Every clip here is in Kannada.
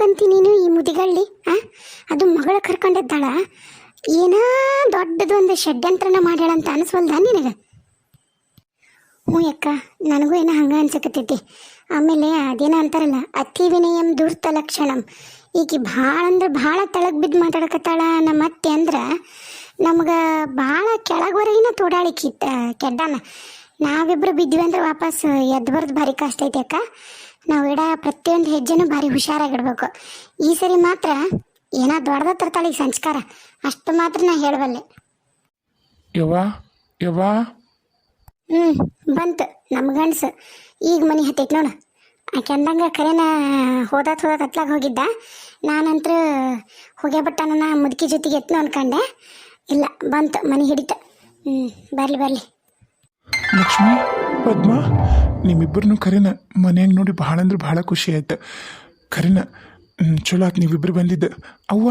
ಯಾಕಂತಿ ನೀನು ಈ ಮುದಿಗಳ್ಳಿ, ಆ? ಅದು ಮಗಳ ಕರ್ಕೊಂಡಿದ್ದಾಳ. ಏನೋ ದೊಡ್ಡದು ಒಂದು ಷಡ್ಯಂತ್ರನ ಮಾಡ್ಯಾಳಂತ ಅನಿಸ್ವಲ್ದ ನಿನಗೆ? ಹ್ಞೂ ಅಕ್ಕ, ನನಗೂ ಏನೋ ಹಂಗೆ ಅನ್ಸಕತ್ತೈತಿ. ಆಮೇಲೆ ಅದೇನೋ ಅಂತಾರಲ್ಲ, ಅತಿ ವಿನಯಂ ದುರ್ತ ಲಕ್ಷಣಂ. ಈಕಿ ಭಾಳ ಅಂದ್ರೆ ಭಾಳ ತಳಗ್ ಬಿದ್ದು ಮಾತಾಡಕತ್ತಾಳ ನಮ್ಮ ಅತ್ತೆ ಅಂದ್ರೆ, ನಮ್ಗೆ ಭಾಳ ಕೆಳಗವರೆಗಿನ ತೋಡಾಳಿಕಿ ಕೆಡ್ಡಾನ. ನಾವಿಬ್ರು ಬಿದ್ವಿ ಅಂದ್ರೆ ವಾಪಸ್ ಎದ್ದು ಬರೋದು ಭಾರಿ ಕಷ್ಟ ಐತಿ ಅಕ್ಕ. ನಾವು ಇಡ ಪ್ರತಿಯೊಂದು ಹೆಜ್ಜೆನೂ ಭಾರಿ ಹುಷಾರಾಗಿಡ್ಬೇಕು ಈ ಸರಿ ಮಾತ್ರ ಏನೋ ದೊಡ್ಡದ ತರ್ತಾಳೆ ಸಂಸ್ಕಾರ. ಅಷ್ಟು ಮಾತ್ರ ನಾ ಹೇಳಬಲ್ಲೆ ಯವ್ವ ಯವ್ವ. ಹ್ಞೂ ಬಂತು. ನಮ್ಮ ಗಂಡ್ಸು. ಈಗ ಮನೆ ಹತ್ತೈತೆ ನೋಡು. ಆಕೆ ಅಂದಂಗೆ ಕರೆನ ಹೋದಾತ್ ಹೋದಾತ್ ಹತ್ಲಾಗ ಹೋಗಿದ್ದ. ನಾನಂತ್ರ ಹೋಗೇ ಬಿಟ್ಟಾನ ಮುದುಕಿ ಜೊತೆಗೆ ಎತ್ನು ಅನ್ಕಂಡೆ. ಇಲ್ಲ ಬಂತು. ಮನೆ ಹಿಡಿತ. ಹ್ಞೂ ಬರಲಿ ಬರಲಿ. ಲಕ್ಷ್ಮಿ ಪದ್ಮ ನಿಮ್ಮಿಬ್ಬರನ್ನು ಕರೆನ ಮನೆಯಾಗ ನೋಡಿ ಭಾಳ ಅಂದ್ರೆ ಭಾಳ ಖುಷಿ ಆಯ್ತು. ಕರೆನ ಹ್ಮ್, ಚಲೋ ಆತು ನೀವಿಬ್ರು ಬಂದಿದ್ದ. ಅವ್ವ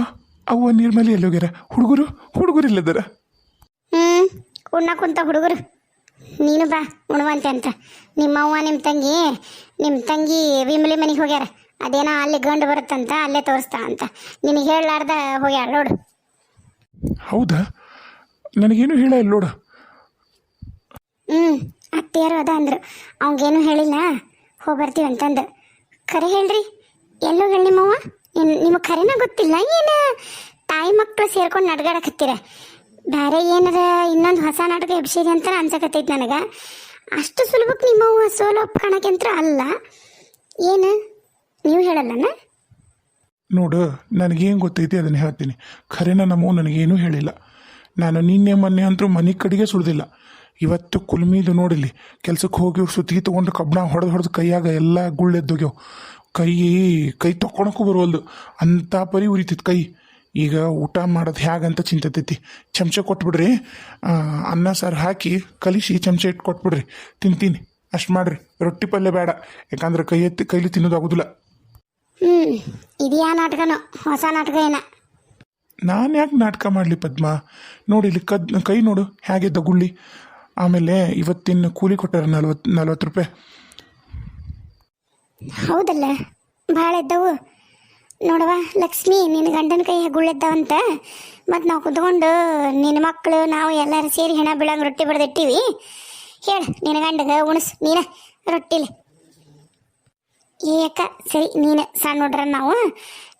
ಅವ್ವ ನಿರ್ಮಲಿ ಎಲ್ಲೋಗ್ಯಾರ ಹುಡುಗರು ಹುಡುಗರು ಇಲ್ಲದಾರ ಹ್ಞೂ ಉಣ್ಣ ಕುಂತ ಹುಡುಗರು. ನೀನು ಬಾ ಉಣವಂತೆ ಅಂತ ನಿಮ್ಮವ್ವ ನಿಮ್ಮ ತಂಗಿ ನಿಮ್ಮ ತಂಗಿ ವಿಮಲಿ ಮನೆಗೆ ಹೋಗ್ಯಾರ. ಅದೇನೋ ಅಲ್ಲಿ ಗಂಡು ಬರುತ್ತಂತ ಅಲ್ಲೇ ತೋರಿಸ್ತಾ ಅಂತ. ನಿನಗೆ ಹೇಳಲಾರ್ದ ಹೋಗ್ಯಾರ ನೋಡು. ಹೌದಾ? ನನಗೇನು ಹೇಳ ಇಲ್ಲ ನೋಡು. ಅತ್ತೆಯರು ಅದ ಅಂದ್ರು. ಅವಂಗೇನು ಹೇಳಿಲ್ಲ. ಹೋಗಿ ಬರ್ತೀವಿ ಅಂತಂದು ಖರೆ ಹೇಳ್ರಿ, ಎಲ್ಲೋ ಹೇಳಿ ನಿಮ್ಮವ್ವ? ನಿಮ್- ನಿಮಗೆ ಖರೇನ ಗೊತ್ತಿಲ್ಲ. ಏನು ತಾಯಿ ಮಕ್ಕಳು ಸೇರ್ಕೊಂಡು ನಡ್ಗಾಡಕತ್ತೀರ? ಬೇರೆ ಏನದ ಇನ್ನೊಂದು ಹೊಸ ನಾಟಕ ಎಬ್ಸಿದೆ ಅಂತ ಅನ್ಸಕತ್ತೈತಿ ನನಗೆ. ಅಷ್ಟು ಸುಲಭಕ್ಕೆ ನಿಮ್ಮವ್ವ ಸೋಲು ಒಪ್ಕೊಳಕ್ಕಂತ್ರ ಅಲ್ಲ. ಏನು? ನೀವು ಹೇಳಲ್ಲನ? ನೋಡು, ನನಗೇನು ಗೊತ್ತೈತಿ ಅದನ್ನು ಹೇಳ್ತೀನಿ. ಖರೇನ ನಮ್ಮವು ನನಗೇನು ಹೇಳಿಲ್ಲ. ನಾನು ನಿನ್ನೆ ಮೊನ್ನೆ ಅಂತೂ ಮನೆ ಕಡೆಗೆ ಸುಳ್ದಿಲ್ಲ. ಇವತ್ತು ಕುಲ್ಮಿದು ನೋಡಿಲಿ ಕೆಲ್ಸಕ್ಕೆ ಹೋಗಿ ಸುತ್ತಿಗೆ ತೊಗೊಂಡು ಕಬ್ಬಣ ಹೊಡೆದು ಹೊಡೆದು ಕೈಯಾಗ ಎಲ್ಲ ಗುಳ್ಳೆದ್ದೋಗ್ಯವು ಕೈ ಕೈ ತೊಕ್ಕೊಳಕ್ಕೂ ಬರುವಲ್ದು. ಅಂಥ ಪರಿ ಉರಿತಿತ್ತು ಕೈ. ಈಗ ಊಟ ಮಾಡೋದು ಹೇಗಂತ ಚಿಂತತೈತಿ. ಚಮಚ ಕೊಟ್ಬಿಡ್ರಿ. ಅನ್ನ ಸಾರು ಹಾಕಿ ಕಲಿಸಿ ಚಮಚ ಇಟ್ಟು ಕೊಟ್ಬಿಡ್ರಿ. ತಿಂತೀನಿ. ಅಷ್ಟು ಮಾಡ್ರಿ. ರೊಟ್ಟಿ ಪಲ್ಯ ಬೇಡ ಯಾಕಂದ್ರೆ ಕೈ ಎತ್ತಿ ಕೈಲಿ ತಿನ್ನೋದಾಗೋದಿಲ್ಲ. ಹ್ಞೂ ಇದು ಯಾ ನಾಟಕನೋ? ಹೊಸ ನಾಟಕ ಏನ? ನಾನು ಯಾಕೆ ನಾಟಕ ಮಾಡಲಿ ಪದ್ಮ? ನೋಡಿ ಇಲ್ಲಿ ಕದ್ ಕೈ ನೋಡು. ಹೇಗೆ ಗುಳ್ಳಿ? ಆಮೇಲೆ ಇವತ್ತಿನ ಕೂಲಿ ಕೊಟ್ಟಾರ ನಲ್ವತ್ತು ನಲ್ವತ್ತು ರೂಪಾಯಿ. ಹೌದಲ್ಲ, ಭಾಳ ಇದ್ದವು. ನೋಡವ ಲಕ್ಷ್ಮಿ ನಿನ್ನ ಗಂಡನ ಕೈ ಗುಳ್ಳಿದ್ದಾವಂತ ಮತ್ತು ನಾವು ಕುತ್ಕೊಂಡು ನಿನ್ನ ಮಕ್ಕಳು ನಾವು ಎಲ್ಲರೂ ಸೇರಿ ಹೆಣ, ಬೀಳಂಗೆ ರೊಟ್ಟಿ ಬಡ್ದಿಟ್ಟಿವಿ. ಹೇಳು ನಿನ್ನ ಗಂಡಗ ಉಣಸ್, ನೀನ ರೊಟ್ಟಿಲಿ. ಏ ಅಕ್ಕ, ಸರಿ, ನೀನು ಸಣ್ಣ ನೋಡ್ರ ನಾವು.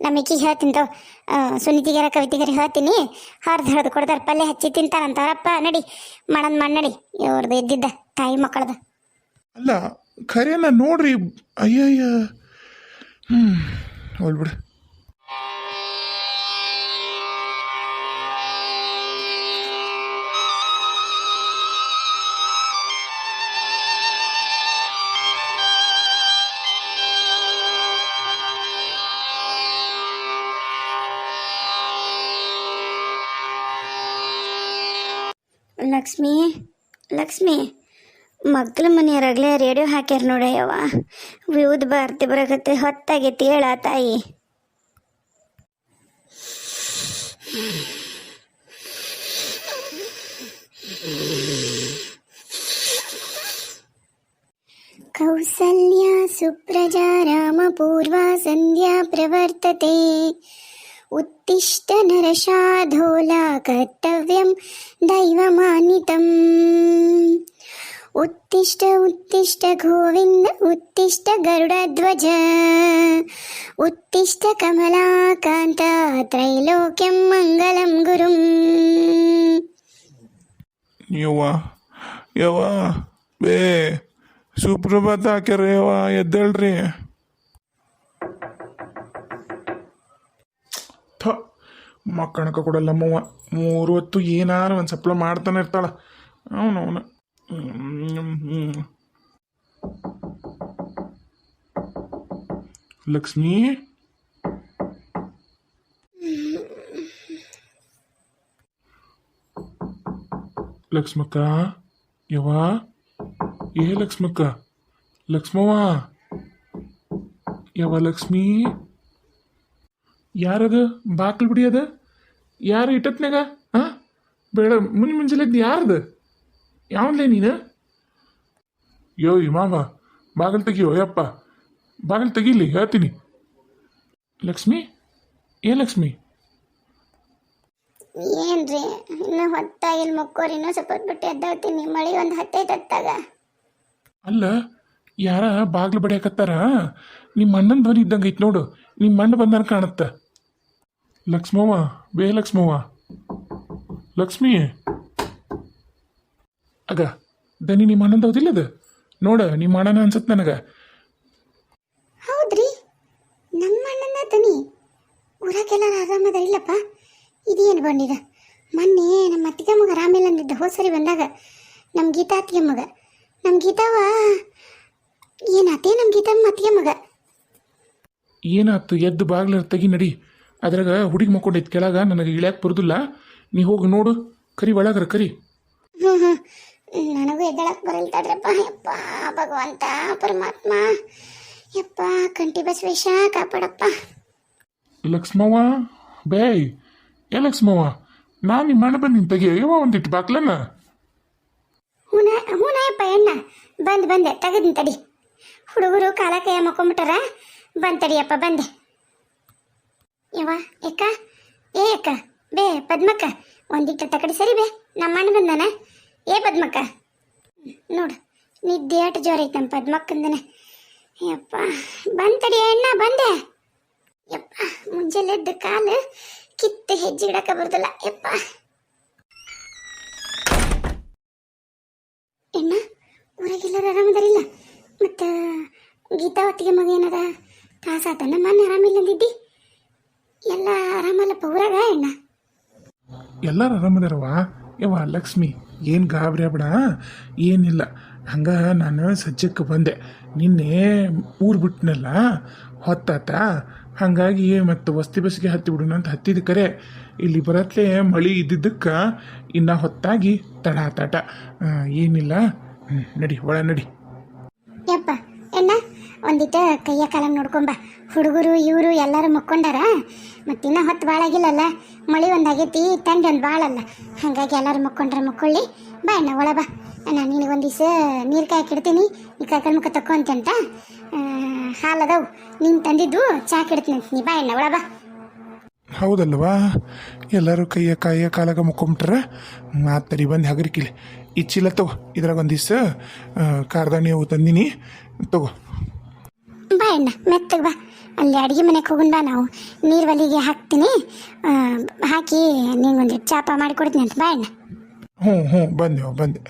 ನಮ್ಮ ಇಕ್ಕಿಗೆ ಹೇಳ್ತೀನಿ ತೋ ಸುನೀತಿಗಾರ, ಕವಿತಿಗಾರ ಹೇಳ್ತೀನಿ. ಹರ್ದು ಹರಿದು ಕೊಡ್ತಾರೆ ಪಲ್ಯ ಹಚ್ಚಿ ತಿಂತಾರಂತಾರಪ್ಪ ನಡಿ ಮಾಡನ್ ಮಾಡಿ ನಡಿ. ಇವ್ರದ್ದು ಇದ್ದಿದ್ದ ತಾಯಿ ಮಕ್ಕಳದ. ಅಲ್ಲ ಖರೇನ ನೋಡ್ರಿ. ಅಯ್ಯಯ್ಯ. ಹ್ಞೂ ಹೋಲ್ಬಿಡು ಲಕ್ಷ್ಮಿ ಲಕ್ಷ್ಮಿ ಮಗ್ಳ ಮನೆಯವ್ರಾಗ್ಲೇ ರೇಡಿಯೋ ಹಾಕ್ಯಾರ ನೋಡಯ್ಯವ್ವ ವಿವಿಧ ಭಾರತಿ ಬರಕತ್ತೆ ಹೊತ್ತಾಗೈತಿ ಹೇಳ ತಾಯಿ ಕೌಸಲ್ಯ ಸುಪ್ರಜಾ ರಾಮಪೂರ್ವಾ ಸಂಧ್ಯಾ ಪ್ರವರ್ತತೆ उत्तिष्ठ नरशाधोला कर्तव्यं दैवमानितम् उत्तिष्ठ उत्तिष्ठ गोविन्द उत्तिष्ठ गरुडध्वज उत्तिष्ठ कमलाकान्त त्रैलोक्यं मङ्गलं गुरुम् ಯವ್ವ ಯವ್ವ ಬೇ ಸುಪ್ರಭಾತ ಹಾಕ್ಯಾರ ಯವ್ವ ಎದ್ದೇಳ್ರಿ ಮಕ್ಕಳಕ ಕೊಡಲ್ಲ ಅಮ್ಮವ್ವ. ಮೂರು ಹೊತ್ತು ಏನಾರು ಒಂದು ಸಪ್ಲ ಮಾಡ್ತಾನೆ ಇರ್ತಾಳ. ಅವನು ಅವನು ಲಕ್ಷ್ಮಿ? ಲಕ್ಷ್ಮಕ್ಕ? ಯವ್ವ? ಏ ಲಕ್ಷ್ಮಕ್ಕ? ಲಕ್ಷ್ಮವ್ವ? ಯವ ಲಕ್ಷ್ಮೀ? ಯಾರದು? ಬಾಕ್ಲು ಬಿಡಿಯದ ಯಾರು ಇಟ್ಟತ್ನಾಗ ಹಾಂ? ಬೇಡ ಮುಂಜ್ ಮುಂಜಾನೆದ್ದು ಯಾರ್ದು? ಯಾವನ್ಲೇ ನೀನು? ಯೋ ಇಮಾಮ ಬಾಗಿಲು ತೆಗಿಯೋ ಯಪ್ಪ. ಬಾಗಿಲು ತೆಗೀಲಿ ಹೇಳ್ತೀನಿ. ಲಕ್ಷ್ಮಿ? ಏ ಲಕ್ಷ್ಮಿ? ಏನ್ರಿ ಇನ್ನು ಹೊತ್ತಾಗಿಲ್ ಮಕ್ಕೋರಿ ಇನ್ನೂ ಸ್ವಲ್ಪ ಬಿಟ್ಟು ಎದ್ದಾಳ್ತೀನಿ ಮಳೆ ಒಂದು ಹತ್ತೈತೆ ಹತ್ತಾಗ. ಅಲ್ಲ ಯಾರ ಬಾಗ್ಲು ಬಡಿಯಾಕತ್ತಾರ? ನಿಮ್ಮ ಅಣ್ಣನ ಧ್ವನಿ ಇದ್ದಂಗೆ ಐತೆ ನೋಡು. ನಿಮ್ಮ ಅಣ್ಣ ಬಂದಾನ ಕಾಣತ್ತ. ಲಕ್ಷ್ಮವ್ವ ಬೇ ಲಕ್ಷ್ಮವ್ವ. ಲಕ್ಷ್ಮಿ. ಅಗ ದನಿ ನಿಮ್ಮ ಅಣ್ಣಂದ ಹೌದಿಲ್ಲದ ಅದು ನೋಡ ನಿಮ್ಮ ಅಣ್ಣನ ಅನ್ಸತ್ ನನಗೆ. ಹೌದ್ರಿ. ನಮ್ಮ ಅಣ್ಣನ ದನಿ. ಊರಾಗೆಲ್ಲ ಆರಾಮದ ಇಲ್ಲಪ್ಪ? ಇದೇನು ಬಂದಿದ ಮೊನ್ನೆ ನಮ್ಮ ಅತ್ತಿಗೆ ಮಗ ಆರಾಮಿಲ್ಲ ಅಂದಿದ್ದ ಹೋದ ಸರಿ ಬಂದಾಗ ನಮ್ಮ ಗೀತಾ ಅತ್ತಿಗೆ ಮಗ. ನಮ್ಮ ಗೀತಾವ ಏನಾತೇ ನಮ್ಮ ಗೀತಮ್ಮ ಅತ್ತಿಗೆ ಮಗ? ಏನಾತು ಎದ್ದು ಬಾಗ್ಲ ತೆಗಿ ನಡಿ. ಅದ್ರಾಗ ಹುಡುಗಿ ಮಕ್ಕೊಂಡಿತ್ತು ಕೆಳಗ ನನಗೆ ಇಳ್ಯಾಕೆ ಬರುದಿಲ್ಲ. ನೀ ಹೋಗಿ ನೋಡು ಕರಿ ಒಳಗರ ಕರಿ. ಹ್ಞೂ ಹ್ಞೂ ನನಗೂ ಎದ್ದಳಕ್ಕೆ ಬರಲ್ಲ ತಡ್ರಪ್ಪ. ಯಪ್ಪ ಭಗವಂತ ಪರಮಾತ್ಮ. ಯಪ್ಪ ಕಂಟಿ ಬಸವೇಶ ಕಾಪಾಡಪ್ಪ. ಲಕ್ಷ್ಮವ್ವ ಬೇಯ್. ಏ ಲಕ್ಷ್ಮವ್ವ ನಾನು ನಿಮ್ಮ ಅಣ್ಣ ಬಂದಿನಿ ತೆಗಿ. ಯಾವ ಒಂದಿಟ್ಟು ಬಾಕ್ಲನ್ನ. ಹೂನ ಹೂನಾಯಪ್ಪ ಎಣ್ಣ. ಬಂದು ಬಂದೆ. ತೆಗೆದಿನ ತಡಿ. ಹುಡುಗರು ಕಾಲ ಕೈಯ ಮಕ್ಕೊಂಬಿಟ್ಟಾರ. ಬಂದ್ ತಡಿಯಪ್ಪ ಬಂದೆ. ಯವ್ವ, ಏಕ? ಏ ಅಕ್ಕ ಬೇ, ಪದ್ಮಕ್ಕ, ಒಂದಿಟ್ಟು ತಕಡಿ ಸರಿ ಬೇ, ನಮ್ಮಣ್ಣ ಬಂದಾನ. ಏ, ಪದ್ಮಕ್ಕ. ನೋಡು, ನಿದ್ದೆ ಆಟ ಜೋರ ಐತೆ ನಮ್ಮ ಪದ್ಮಕ್ಕಂದನೆ. ಯಪ್ಪ, ಬಂತಡಿ ತಡಿ ಅಣ್ಣ, ಬಂದೆ. ಯಪ್ಪ ಮುಂಜಾನೆ ಎದ್ದ ಕಾಲು ಕಿತ್ತು ಹೆಜ್ಜೆ ಇಡಕ ಬರ್ದಲ್ಲ. ಯಪ್ಪ. ಎಣ್ಣ ಊರಾಗೆಲ್ಲರೂ ಆರಾಮದಾರಿಲ್ಲ? ಮತ್ತು ಗೀತಾವತಿಗೆ ಮಗ ಏನದ ತಾಸಾತನ? ಮೊನ್ನೆ ಆರಾಮಿಲ್ಲ ಅಂದಿದ್ದಿ ಎಲ್ಲ ಆರಾಮಲ್ಲಪ್ಪ ಊರಾಗ ಅಣ್ಣ? ಎಲ್ಲರೂ ಆರಾಮದಾರವ ಯವ್ವ ಲಕ್ಷ್ಮಿ ಏನು ಗಾಬರಿ ಆಗ್ಬೇಡ ಏನಿಲ್ಲ. ಹಂಗೆ ನಾನು ಸಜ್ಜಕ್ಕೆ ಬಂದೆ. ನಿನ್ನೆ ಊರು ಬಿಟ್ನಲ್ಲ ಹೊತ್ತಾತ? ಹಾಗಾಗಿ ಮತ್ತು ವಸ್ತಿ ಬಸ್ಗೆ ಹತ್ತಿ ಬಿಡೋಣ ಅಂತ ಹತ್ತಿದ ಕರೆ. ಇಲ್ಲಿ ಬರತ್ಲೆ ಮಳಿ ಇದ್ದಿದ್ದಕ್ಕೆ ಇನ್ನ ಹೊತ್ತಾಗಿ ತಡ ಏನಿಲ್ಲ. ನಡಿ ಒಳ ನಡಿ. ಯಪ್ಪ ಒಂದಿಟ್ಟು ಕೈಯ ಕಾಲ ನೋಡ್ಕೊಂಬ. ಹುಡುಗರು, ಇವರು ಎಲ್ಲರೂ ಮಕ್ಕೊಂಡಾರ? ಮತ್ತಿನ್ನ ಹೊತ್ತು ಭಾಳ ಆಗಿಲ್ಲಲ್ಲ ಮಳೆ ಒಂದಾಗೈತಿ ತಂಡ ಒಂದು ಭಾಳಲ್ಲ ಹಾಗಾಗಿ ಎಲ್ಲರೂ ಮಕ್ಕೊಂಡ್ರೆ ಮಕ್ಕೊಳ್ಳಿ. ಬಾ ಅಣ್ಣ ಒಳ ಬಾ. ನಾನು ನಿನಗೆ ಒಂದು ದಿವಸ ನೀರು ಕಾಯಕ್ಕಿಡ್ತೀನಿ ಈ ಕಾಯ್ಕೊಂಡು ಮುಖ ಹಾಲು ಅದಾವು. ನೀನು ತಂದಿದ್ದು ಚಾ ಕಿಡ್ತೀನಿ ನೀ ಬಾ ಅಣ್ಣ ಒಳ ಬಾ. ಹೌದಲ್ವಾ? ಎಲ್ಲರೂ ಕೈಯ ಕಾಯ ಕಾಲಾಗ ಮುಕ್ಕೊಂಬಿಟ್ರ? ಮಾತರಿ ಬಂದು ಹಗರಿಕಿಲಿ ಇಚ್ಚಿಲ್ಲ ಚೀಲ ತಗೋ, ಇದ್ರಾಗ ಒಂದು ದಿವಸ ಕಾರ್ದಾಣಿ ಅವು ತಂದಿನಿ. ತಗೋ. ಅಣ್ಣ ಮೆತ್ತಗೆ ಬಾ. ಅಲ್ಲಿ ಅಡುಗೆ ಮನೆಗೆ ಹೋಗೋಣ ಬಾ ನಾವು. ನೀರು ಒಲಿಗೆ ಹಾಕ್ತೀನಿ. ಹಾಕಿ ನಿಂಗೊಂದು ಚಾಪ ಮಾಡಿ ಕೊಡ್ತೀನಿ ಅಂತ. ಬಾ ಅಣ್ಣ. ಹ್ಞೂ ಹ್ಞೂ. ಬಂದೆ ಬಂದೆ.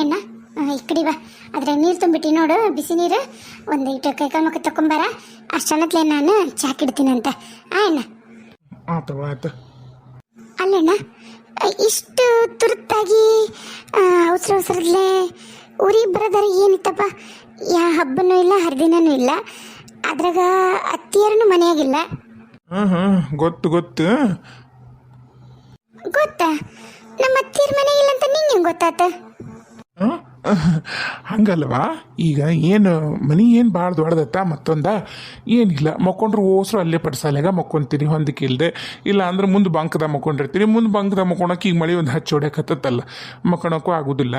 ಎಣ್ಣ ಆ, ಈ ಕಡೆ ಬಾ. ಆದರೆ ನೀರು ತುಂಬಿಟ್ಟು ನೋಡು ಬಿಸಿ ನೀರು. ಒಂದು ಇಟ್ಟು ಕೈಕಾಲು ಮುಖ ತಕೊಂಬಾರ. ಅಷ್ಟನ್ನತ್ಲೆ ನಾನು ಚಾಕಿಡ್ತೀನಿ ಅಂತ. ಆ ಅಣ್ಣ. ಆಯ್ತು ಆತ. ಅಲ್ಲಣ್ಣ ಇಷ್ಟು ತುರ್ತಾಗಿ ಅವಸರ ಅವಸರದಲ್ಲೇ ಊರಿಗೆ ಬರೋದಾರ ಏನಿತ್ತಪ್ಪ? ಯಾ ಹಬ್ಬನೂ ಇಲ್ಲ ಹರಿದಿನನೂ ಇಲ್ಲ. ಅದ್ರಾಗ ಅತ್ತಿಯರನು ಮನೆಯಾಗಿಲ್ಲ. ಹಾಂ ಹಾಂ ಗೊತ್ತು ಗೊತ್ತು. ಗೊತ್ತಾ? ನಮ್ಮ ಅತ್ತಿಯರ ಇಲ್ಲ ಅಂತ ನಿಂಗೆ ಗೊತ್ತಾತ? ಹಾಂ? ಹಂಗಲ್ವಾ? ಈಗ ಏನು, ಮನಿ ಏನು ಭಾಳ ದೊಡ್ಡದತ್ತ? ಮತ್ತೊಂದ, ಏನಿಲ್ಲ, ಮಕ್ಕೊಂಡ್ರು ಓಸ್ರು ಅಲ್ಲೇ ಪಡ್ಸಾಲೆಗ ಮಕ್ಕೊಂತೀನಿ ಹೊಂದಕ್ಕೆ ಇಲ್ಲದೆ ಇಲ್ಲ ಅಂದ್ರೆ ಮುಂದೆ ಬಂಕದ ಮಕ್ಕೊಂಡಿರ್ತೀನಿ, ಮುಂದೆ ಬಂಕದ ಮಕ್ಕೊಳಕ್ಕೆ ಈಗ ಮಳೆ ಒಂದು ಹಚ್ಚಿ ಹೊಡ್ಯಾಕತ್ತಲ್ಲ ಮಕ್ಕೊಳಕ್ಕೂ ಆಗೋದಿಲ್ಲ.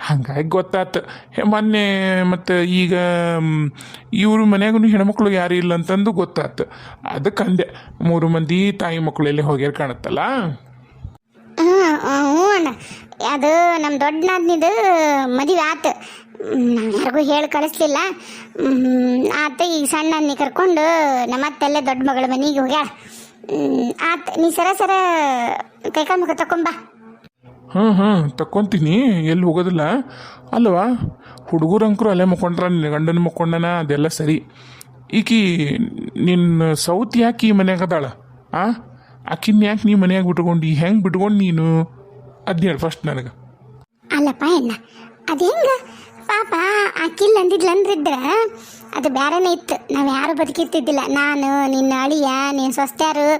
ಹಂಗಾಗಿ ಗೊತ್ತಾತು. ಮೊನ್ನೆ ಮತ್ತು ಈಗ ಇವ್ರ ಮನ್ಯಾಗೂ ಹೆಣ್ಮಕ್ಳು ಯಾರು ಇಲ್ಲ ಅಂತಂದು ಗೊತ್ತಾತು. ಅದಕ್ಕೆ ಅಂದೆ, ಮೂರು ಮಂದಿ ತಾಯಿ ಮಕ್ಕಳು ಎಲ್ಲಿ ಹೋಗ್ಯಾರ ಕಾಣುತ್ತಲ್ಲ? ಹ್ಞೂ ಅಣ್ಣ. ಅದು ನಮ್ಮ ದೊಡ್ಡ ನಾದ್ನಿದು ಮದುವೆ ಆತು. ಯಾರಿಗೂ ಹೇಳಿ ಕಳಿಸ್ಲಿಲ್ಲ. ಆತ ಈಗ ಸಣ್ಣ ಅನ್ನಿ ಕರ್ಕೊಂಡು ನಮ್ಮ ಅತ್ತೆಲ್ಲೇ ದೊಡ್ಡ ಮಗಳ ಮನೆಗೆ ಹೋಗ್ಯಾಳ. ಆತ, ನೀ ಸರ ಸರ ಕೈಕಾಲು ಮುಖ ತಕೊಂಬ ಹಾಂ ಹಾಂ ತಕ್ಕೊಂತೀನಿ. ಎಲ್ಲಿ ಹೋಗೋದಿಲ್ಲ. ಅಲ್ವಾ? ಹುಡುಗರು ಅಂಕರು ಅಲ್ಲೇ ಮುಕ್ಕೊಂಡ್ರ, ನಿನ್ನ ಗಂಡನ ಮುಕ್ಕೊಂಡನ, ಅದೆಲ್ಲ ಸರಿ. ಈಕಿ ನಿನ್ನ ಸೌತ್ ಯಾಕೆ ಈ ಆ? ಆಕಿನ ಯಾಕೆ ನೀ ಮನ್ಯಾಗ ಬಿಟ್ಕೊಂಡು? ಹೆಂಗೆ ಬಿಟ್ಕೊಂಡು ನೀನು? ಹೇಳಿ ಫಸ್ಟ್ ನನಗೆ. ಅಲ್ಲಪ್ಪ ಎಣ್ಣ ಅದು ಹೆಂಗೆ? ಪಾಪ ಆಕಿಲ್ಲ ಅಂದಿದ್ಲಂದ್ರಿದ್ರ ಅದು ಬೇರೆನೇ ಇತ್ತು. ನಾವು ಯಾರು ಬದುಕಿರ್ತಿದ್ದಿಲ್ಲ. ನಾನು, ನಿನ್ನ ಅಳಿಯ ನಿನ್ನ ಸ್ವಸ್ತ್ಯಾರು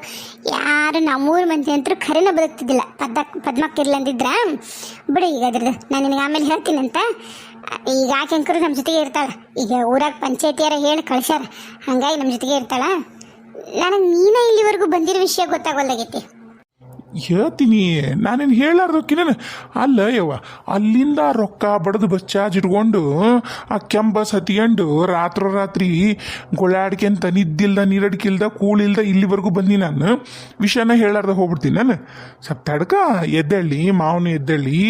ಯಾರು ನಮ್ಮೂರು ಮಂದಿ ಅಂತೂ ಖರೇನ ಬದುಕ್ತಿದ್ದಿಲ್ಲ. ಪದ್ಮ ಪದ್ಮಕ್ಕಿರ್ಲ ಅಂದಿದ್ರ, ಬಿಡು ಈಗ ಅದ್ರದ್ದು. ನಾನು ನಿನಗೆ ಆಮೇಲೆ ಹೇಳ್ತೀನಂತ. ಈಗ ಆಕೆ ಅಂಕರು ನಮ್ಮ ಜೊತೆಗೆ ಇರ್ತಾಳೆ. ಈಗ ಊರಾಗ ಪಂಚಾಯತಿಯರ ಹೇಳಿ ಕಳ್ಸ್ಯಾರ. ಹಂಗಾಗಿ ನಮ್ಮ ಜೊತೆಗೆ ಇರ್ತಾಳ. ನನಗೆ ನೀನೇ ಇಲ್ಲಿವರೆಗೂ ಬಂದಿರೋ ವಿಷಯ ಗೊತ್ತಾಗೋಲ್ಲಾಗೈತಿ ಹೇಳ್ತೀನಿ. ನಾನೇನು ಹೇಳಾರ್ದಕ್ಕಿನ ಅಲ್ಲ ಯವ್ವ, ಅಲ್ಲಿಂದ ರೊಕ್ಕ ಬಡದು ಬಸ್ ಚಾರ್ಜ್ ಇಟ್ಕೊಂಡು, ಆ ಕೆಂಪ್ ಬಸ್ ಹತ್ಕೊಂಡು ರಾತ್ರೋ ರಾತ್ರಿ ಗೊಳಾಡ್ಕೆಂತ ನಿದ್ದಿಲ್ದ, ನೀರಡ್ಕಿಲ್ದ, ಕೂಳಿಲ್ದ ಇಲ್ಲಿವರೆಗೂ ಬಂದಿ ನಾನು. ವಿಷಯನ ಹೇಳಾರ್ದ ಹೋಗ್ಬಿಡ್ತೀನಿ ನಾನು. ಸ್ವಲ್ಪ ತಡ್ಕ ಎದ್ದೇಳಿ ಮಾವನು ಎದ್ದೇಳಿ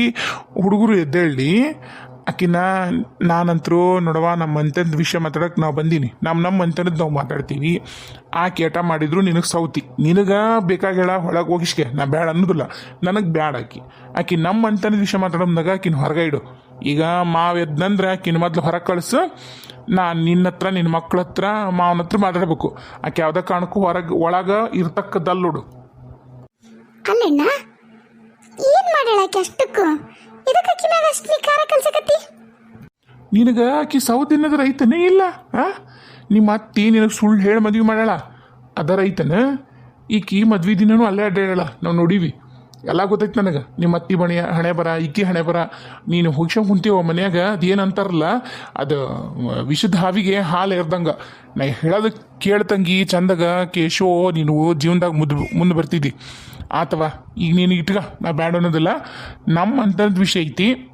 ಹುಡುಗರು ಎದ್ದೇಳಿ ಆಕಿನ ನಾನಂತರೂ ನೋಡವ ನಮ್ಮ ಮಂತನದ ವಿಷಯ ಮಾತಾಡಕ್ಕೆ ನಾವು ಬಂದೀನಿ. ನಮ್ಮ ನಮ್ಮ ಮಂತನದ್ದು ನಾವು ಮಾತಾಡ್ತೀವಿ. ಆ ಕೇಟ ಮಾಡಿದ್ರು ನಿನಗೆ ಸೌತಿ. ನಿನಗೆ ಬೇಕಾಗಿಲ್ಲ ಹೊಳಗೆ ಹೋಗಿಸ್ಕೆ ನಾ ಬ್ಯಾಡ ಅನ್ನೋದಿಲ್ಲ. ನನಗೆ ಬ್ಯಾಡ ಆಕಿ. ಆಕಿ ನಮ್ಮ ಮಂತನದ ವಿಷಯ ಮಾತಾಡೋದಾಗ ಆಕಿನ ಹೊರಗೆ ಇಡು. ಈಗ ಮಾವು ಆಕಿನ ಮೊದಲು ಹೊರಗೆ ಕಳಿಸು. ನಾನು ನಿನ್ನ ಹತ್ರ ನಿನ್ನ ಮಕ್ಳ ಹತ್ರ, ಮಾವನ ಹತ್ರ ಮಾತಾಡಬೇಕು. ಆಕೆ ಯಾವುದೇ ಕಾರಣಕ್ಕೂ ಹೊರಗೆ, ಒಳಗೆ ಇರ್ತಕ್ಕದ್ದಲ್ಲೋಡು ಅಲ್ಲಣ್ಣ ಏನ್ ಮಾಡ್ಯಾಳ ಆಕೆ ಅಷ್ಟಕ್ಕೂ ಇದಕ್ಕೆ ಆಕಿ ಮ್ಯಾಗ ಅಷ್ಟು ನಿಖಾರ ಕಲ್ಸಕತ್ತಿ ನಿನಗೆ ಆಕಿ ಸೌತ್ ಅನ್ನೋದು ರೈತನೇ ಇಲ್ಲ, ಆ? ನಿಮ್ಮ ಅತ್ತಿ ನಿನಗೆ ಸುಳ್ಳು ಹೇಳಿ ಮದ್ವೆ ಮಾಡ್ಯಾಳ, ಅದ ರೈತನ? ಈಕಿ ಮದ್ವೆ ದಿನನೂ ಅಲ್ಲೇ ಅಡ್ಡಾಡಲ್ಲ ನಾವು ನೋಡೀವಿ. ಎಲ್ಲ ಗೊತ್ತೈತೆ ನನಗೆ. ನಿಮ್ಮ ಅತ್ತಿ ಬಣಿ, ಹಣೆ ಬರ ಇಕ್ಕಿ ಹಣೆ ಬರ, ನೀನು ಹೋಗ್ಸಂಗೆ ಕುಂತೀವ ಮನ್ಯಾಗ ಅದೇನು ಅಂತಾರಲ್ಲ ಅದು ವಿಷದ ಹಾವಿಗೆ ಹಾಲು ಎರ್ದಂಗ. ನಾ ಹೇಳೋದು ಕೇಳ್ತಂಗಿ ಚಂದಗ, ಕೇಶೋ, ನೀನು ಜೀವನದಾಗ ಮುದ್ದು ಮುಂದೆ ಬರ್ತಿದ್ದಿ. ಆತವಾ, ಈಗ ನೀನು ಇಟ್ಕ, ನಾ ಬ್ಯಾಡ ಅನ್ನೋದಿಲ್ಲ. ನಮ್ಮ ಅಂತಂದ ವಿಷಯ ಐತಿ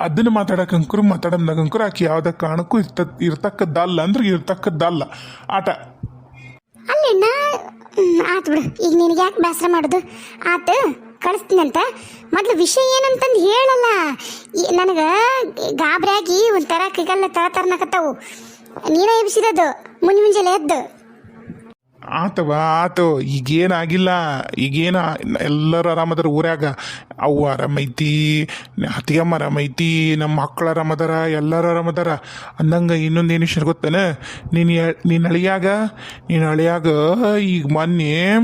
ಅದನ್ನ ಮಾತಾಡಕಂಕರು ಮಾತಾಡಮ್ನಾಗಂಕರು ಆಕೆ ಯಾವುದೇ ಕಾರಣಕ್ಕೂ ಇರ್ತ, ಇರ್ತಕ್ಕದ್ದಲ್ಲ, ಅಂದ್ರೆ ಇರ್ತಕ್ಕದ್ದಲ್ಲ. ಆಟ. ಅಲ್ಲಣ್ಣ ಆತ್ ಬಿಡು. ಈಗ ನಿನಗೆ ಯಾಕೆ ಬೇಸರ ಮಾಡೋದು? ಆತ, ಕಳಿಸ್ತೀನಂತ. ಮೊದ್ಲು ವಿಷಯ ಏನಂತಂದು ಹೇಳಲ್ಲ. ನನಗೆ ಗಾಬರಿಯಾಗಿ ಒಂಥರ ಕೈಗಲ್ಲ ತರ ತರ್ನಕತ್ತಾವು ನೀನೇ ಎಬ್ಸಿದದು ಮುಂಜ್ ಮುಂಜಾನೆ ಎದ್ದು. ಆತವ ಆತು. ಈಗೇನಾಗಿಲ್ಲ. ಈಗೇನ ಎಲ್ಲರೂ ಆರಾಮದಾರ ಊರಾಗ. ಅವು ಆರಾಮೈತಿ ಹತ್ತಿಗೆಮ್ಮ ಆರಾಮೈತಿ ನಮ್ಮ ಮಕ್ಕಳು ಆರಾಮದಾರ, ಎಲ್ಲರೂ ಆರಾಮದಾರ. ಅಂದಂಗೆ ಇನ್ನೊಂದು ಏನು ವಿಷಯ ಗೊತ್ತೇನ? ನೀನು ನೀನು ಅಳಿಯಾಗ ನೀನು ಅಳಿಯಾಗ ಈಗ ಮೊನ್ನೆ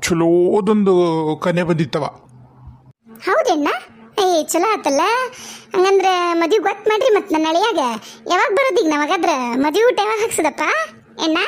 ಚಲೋದೊಂದು ಕನೆ ಬಂದಿತ್ತವ. ಹೌದಣ್ಣ ಏ, ಚಲೋ ಆತಲ್ಲ. ಹಂಗಂದ್ರೆ ಮದುವೆ ಗೊತ್ತು ಮಾಡ್ರಿ ಮತ್ತೆ ನನ್ನ ಅಳಿಯಾಗ ಯಾವಾಗ ಬರೋದೀಗ ನಮಗಾದ್ರೆ ಮದುವೆ ಊಟ ಯಾವಾಗ ಹಾಕ್ಸದಪ್ಪ? ಎಣ್ಣ